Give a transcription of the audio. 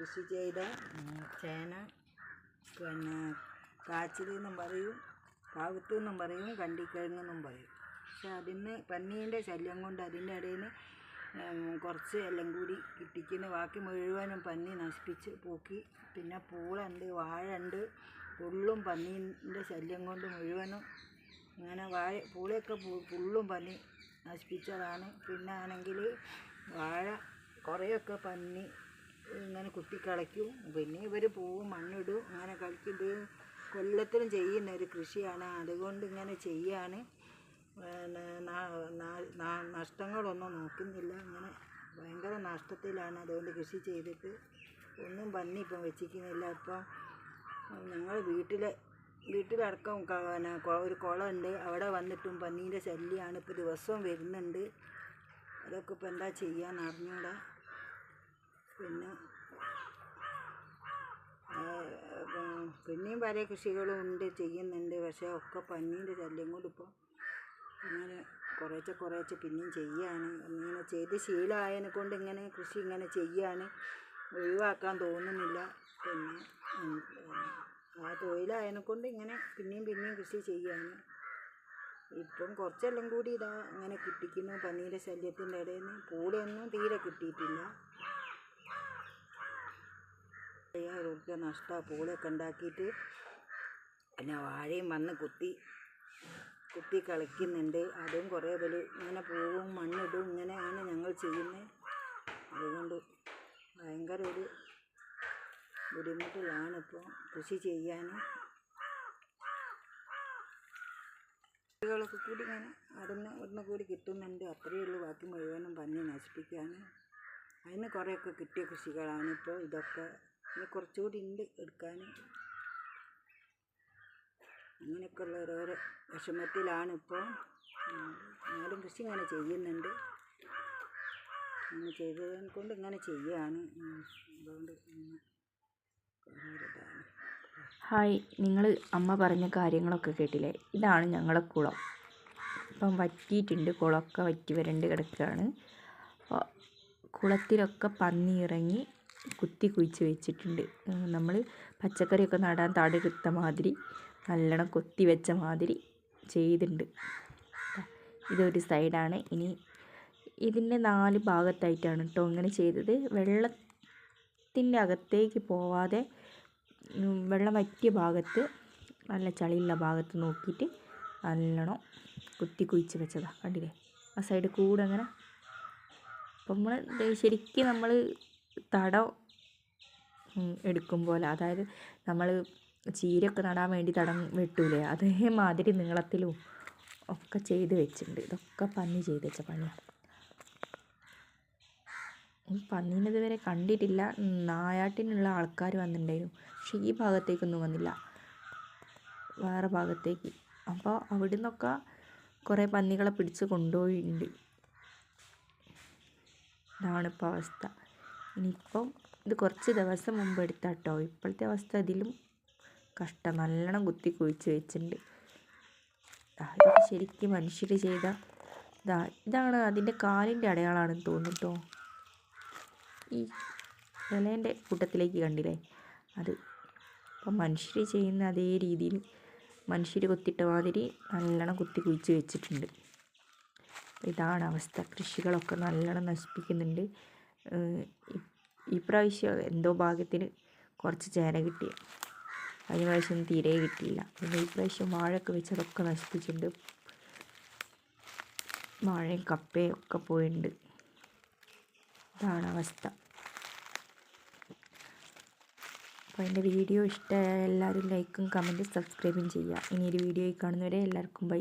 കൃഷി ചെയ്ത ചേന പിന്നെ കാച്ചിൽ എന്നും പറയും കാവത്ത് എന്നും പറയും കണ്ടിക്കിഴങ്ങെന്നും പറയും. പക്ഷെ അതിന് പന്നീന്റെ ശല്യം കൊണ്ട് അതിന്റെ ഇടയിൽ കുറച്ച് എല്ലാം കൂടി കിട്ടിക്കുന്ന ബാക്കി മുഴുവനും പന്നി നശിപ്പിച്ച് പോക്കി. പിന്നെ പൂളുണ്ട് വാഴ ഉണ്ട് ഫുള്ളും പന്നീന്റെ ശല്യം കൊണ്ട് മുഴുവനും അങ്ങനെ വാഴ പൂളയൊക്കെ പുള്ളും പന്നി നശിപ്പിച്ചതാണ്. പിന്നെ ആണെങ്കിൽ വാഴ കുറേയൊക്കെ പന്നി ഇങ്ങനെ കുത്തിക്കളയ്ക്കും പിന്നെ ഇവർ പോവും മണ്ണിടും. അങ്ങനെ കളിക്കും. ഇത് കൊല്ലത്തിലും ചെയ്യുന്ന ഒരു കൃഷിയാണ്. അതുകൊണ്ട് ഇങ്ങനെ ചെയ്യാണ്. നഷ്ടങ്ങളൊന്നും നോക്കുന്നില്ല. അങ്ങനെ ഭയങ്കര നഷ്ടത്തിലാണ് അതുകൊണ്ട് കൃഷി ചെയ്തിട്ട്. ഒന്നും പന്നി ഇപ്പം വെച്ചിരിക്കുന്നില്ല ഇപ്പം ഞങ്ങൾ വീട്ടിലെ വീട്ടിലടക്കം പിന്നെ ഒരു കുളമുണ്ട്. അവിടെ വന്നിട്ടും പന്നീന്റെ ശല്യമാണ്. ഇപ്പോൾ ദിവസവും വരുന്നുണ്ട്. അതൊക്കെ ഇപ്പം എന്താ ചെയ്യാന്ന് അറിഞ്ഞൂടാ. പിന്നെ പിന്നെയും പല കൃഷികളും ഉണ്ട് ചെയ്യുന്നുണ്ട്. പക്ഷേ ഒക്കെ പന്നീന്റെ ശല്യം കൊണ്ട് ഇപ്പോൾ ഇങ്ങനെ കുറേശ്ശെ കുറേശ്ശെ പിന്നെയും ചെയ്യാണ് ഇങ്ങനെ ചെയ്ത് ശീലമായതിനെ കൊണ്ട് ഇങ്ങനെ കൃഷി ഇങ്ങനെ ചെയ്യാണ് ഒഴിവാക്കാൻ തോന്നുന്നില്ല. പിന്നെ ആ തൊഴിലായതിനെ കൊണ്ട് ഇങ്ങനെ പിന്നെയും പിന്നെയും കൃഷി ചെയ്യാണ് ഇപ്പം കുറച്ചെല്ലാം കൂടി ഇതാ അങ്ങനെ കിട്ടിക്കുന്നു പന്നീന്റെ ശല്യത്തിന്റെ ഇടയിൽ നിന്ന്. പൂളയൊന്നും തീരെ കിട്ടിയിട്ടില്ല. ഉറുപ്പ്യ നഷ്ടമാണ് പൂളൊക്കെ ഉണ്ടാക്കിയിട്ട് പിന്നെ വാഴയും വന്ന് കുത്തി കുത്തി കളിക്കുന്നുണ്ട്. അതും കുറേ ഇതിൽ ഇങ്ങനെ പൂവും മണ്ണിടും. ഇങ്ങനെയാണ് ഞങ്ങൾ ചെയ്യുന്നത്. അതുകൊണ്ട് ഭയങ്കര ഒരു ബുദ്ധിമുട്ടിലാണ് ഇപ്പോൾ കൃഷി ചെയ്യാൻ. കുട്ടികളൊക്കെ കൂടി ഇങ്ങനെ അവിടുന്ന് ഇവിടുന്ന് കൂടി കിട്ടുന്നുണ്ട്. അത്രയേ ഉള്ളൂ. ബാക്കി മുഴുവനും പന്നി നശിപ്പിക്കാൻ. അതിന് കുറേയൊക്കെ കിട്ടിയ കൃഷികളാണ് ഇപ്പോൾ ഇതൊക്കെ. ഇനി കുറച്ചുകൂടി ഉണ്ട് എടുക്കാൻ അങ്ങനെയൊക്കെയുള്ള ഓരോരോ വിഷമത്തിലാണ് ഇപ്പോൾ. എന്നാലും കൃഷി ഇങ്ങനെ ചെയ്യുന്നുണ്ട്. അങ്ങനെ ചെയ്തതിനെ കൊണ്ട് ഇങ്ങനെ ചെയ്യുകയാണ് ഉം. അതുകൊണ്ട് ഹായ് നിങ്ങൾ അമ്മ പറഞ്ഞ കാര്യങ്ങളൊക്കെ കേട്ടില്ലേ? ഇതാണ് ഞങ്ങളെ കുളം. ഇപ്പം വറ്റിയിട്ടുണ്ട് കുളമൊക്കെ വറ്റി വരണ്ട് കിടക്കുകയാണ്. കുളത്തിലൊക്കെ പന്നി ഇറങ്ങി കുത്തി കുഴിച്ച് വെച്ചിട്ടുണ്ട്. നമ്മൾ പച്ചക്കറിയൊക്കെ നടാൻ തടെടുത്ത മാതിരി നല്ലോണം കൊത്തി വെച്ച മാതിരി ചെയ്തിട്ടുണ്ട്. ഇതൊരു സൈഡാണ്. ഇനി ഇതിന്റെ നാല് ഭാഗത്തായിട്ടാണ് കേട്ടോ ഇങ്ങനെ ചെയ്തത്. വെള്ളത്തിന്റെ അകത്തേക്ക് പോവാതെ വെള്ളം വറ്റിയ ഭാഗത്ത് നല്ല ചളിയുള്ള ഭാഗത്ത് നോക്കിയിട്ട് നല്ലോണം കുത്തി കുഴിച്ച് വെച്ചതാണ് കണ്ടില്ലേ? ആ സൈഡ് കൂടെ അങ്ങനെ. അപ്പം നമ്മൾ ശരിക്കും നമ്മൾ തടം എടുക്കും പോലെ. അതായത് നമ്മൾ ചീരയൊക്കെ നടാൻ വേണ്ടി തടം വെട്ടൂലേ? അതേമാതിരി നീളത്തിലും ഒക്കെ ചെയ്ത് വെച്ചിട്ടുണ്ട്. ഇതൊക്കെ പന്നി ചെയ്ത് വെച്ച പണിയാണ് പന്നീനെ ഇതുവരെ കണ്ടിട്ടില്ല. നായാട്ടിനുള്ള ആൾക്കാർ വന്നിട്ടുണ്ടായിരുന്നു. പക്ഷേ ഈ ഭാഗത്തേക്കൊന്നും വന്നില്ല. വേറെ ഭാഗത്തേക്ക്. അപ്പോൾ അവിടെ നിന്നൊക്കെ കുറേ പന്നികളെ പിടിച്ച് കൊണ്ടുപോയിട്ടുണ്ട്. ഇതാണ് അവസ്ഥ. ഇനിയിപ്പം ഇത് കുറച്ച് ദിവസം മുമ്പ് എടുത്ത കേട്ടോ ഇപ്പോഴത്തെ അവസ്ഥ ഇതിലും കഷ്ടം. നല്ലോണം കുത്തി കുഴിച്ച് വെച്ചിട്ടുണ്ട്. ഇതൊക്കെ ശരിക്കും മനുഷ്യർ ചെയ്ത ഇതാ ഇതാണ് അതിന്റെ കാലിന്റെ അടയാളമാണെന്ന് തോന്നിട്ടോ ഈ ഇലേന്റെ കൂട്ടത്തിലേക്ക് കണ്ടില്ലേ? അത് അപ്പം മനുഷ്യർ ചെയ്യുന്ന അതേ രീതിയിൽ മനുഷ്യർ കൊത്തിട്ട മാതിരി നല്ലോണം കുത്തി കുഴിച്ച് വെച്ചിട്ടുണ്ട്. ഇതാണ് അവസ്ഥ. കൃഷികളൊക്കെ നല്ലോണം നശിപ്പിക്കുന്നുണ്ട്. ഈ- പ്രാവശ്യം എന്തോ ഭാഗ്യത്തിന് കുറച്ച് ചേന കിട്ടി. കഴിഞ്ഞ പ്രാവശ്യം തീരെ കിട്ടിയില്ല. പിന്നെ ഈ പ്രാവശ്യം വാഴയൊക്കെ വെച്ചതൊക്കെ നശിപ്പിച്ചിട്ടുണ്ട്. വാഴയും കപ്പയും ഒക്കെ പോയിട്ടുണ്ട് ഇതാണ് അവസ്ഥ. അപ്പോൾ എന്റെ വീഡിയോ ഇഷ്ടമായ എല്ലാവരും ലൈക്കും കമന്റും സബ്സ്ക്രൈബും ചെയ്യുക. ഇനി ഒരു വീഡിയോ കാണുന്നവരെ എല്ലാവർക്കും ബൈ.